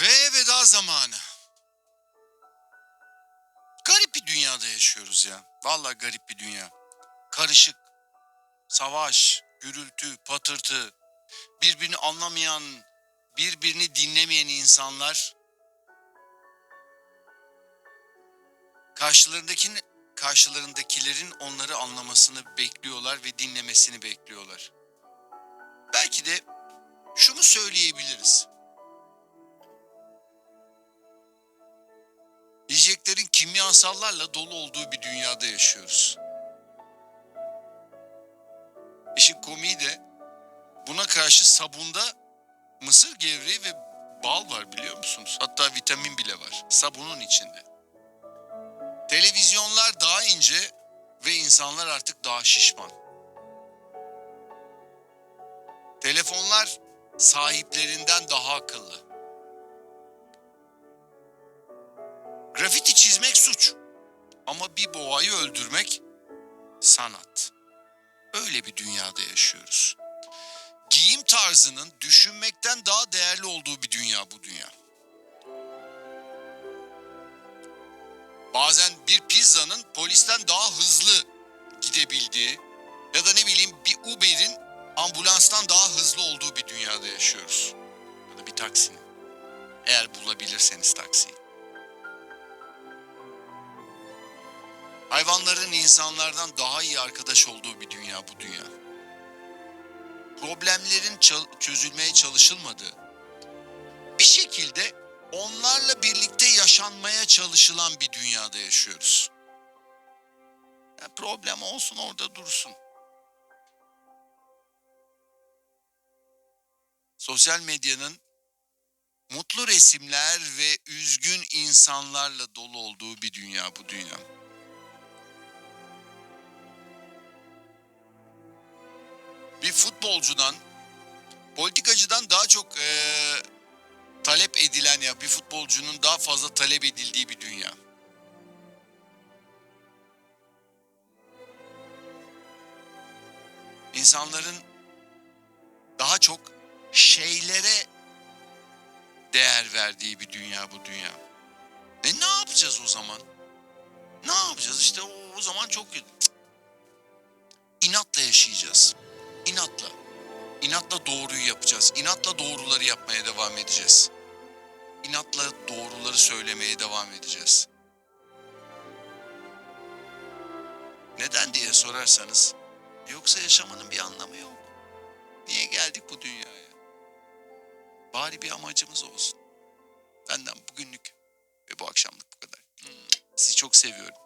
Ve veda zamanı. Garip bir dünyada yaşıyoruz ya. Vallahi garip bir dünya. Karışık. Savaş, gürültü, patırtı. Birbirini anlamayan, birbirini dinlemeyen insanlar karşılarındakinin karşılarındakilerin onları anlamasını bekliyorlar ve dinlemesini bekliyorlar. Belki de şunu söyleyebiliriz. Yiyeceklerin kimyasallarla dolu olduğu bir dünyada yaşıyoruz. İşin komiği de buna karşı sabunda mısır gevreği ve bal var biliyor musunuz? Hatta vitamin bile var sabunun içinde. Televizyonlar daha ince ve insanlar artık daha şişman. Telefonlar sahiplerinden daha akıllı. Grafiti çizmek suç. Ama bir boğayı öldürmek sanat. Öyle bir dünyada yaşıyoruz. Giyim tarzının düşünmekten daha değerli olduğu bir dünya bu dünya. Bazen bir pizzanın polisten daha hızlı gidebildiği ya da ne bileyim bir Uber'in ambulanstan daha hızlı olduğu bir dünyada yaşıyoruz. Ya da bir taksinin. Eğer bulabilirseniz taksiyi. Hayvanların insanlardan daha iyi arkadaş olduğu bir dünya bu dünya. Problemlerin çözülmeye çalışılmadığı, bir şekilde onlarla birlikte yaşanmaya çalışılan bir dünyada yaşıyoruz. Ya problem olsun orada dursun. Sosyal medyanın mutlu resimler ve üzgün insanlarla dolu olduğu bir dünya bu dünya. Bir futbolcudan, politikacıdan daha çok eee, talep edilen ya bir futbolcunun daha fazla talep edildiği bir dünya. İnsanların daha çok şeylere değer verdiği bir dünya bu dünya. E ne yapacağız o zaman? Ne yapacağız işte o, o zaman çok. İnatla yaşayacağız inatla. İnatla doğruyu yapacağız. İnatla doğruları yapmaya devam edeceğiz. İnatla doğruları söylemeye devam edeceğiz. Neden diye sorarsanız yoksa yaşamanın bir anlamı yok. Niye geldik bu dünyaya? Bari bir amacımız olsun. Benden bugünlük ve bu akşamlık bu kadar. Sizi çok seviyorum.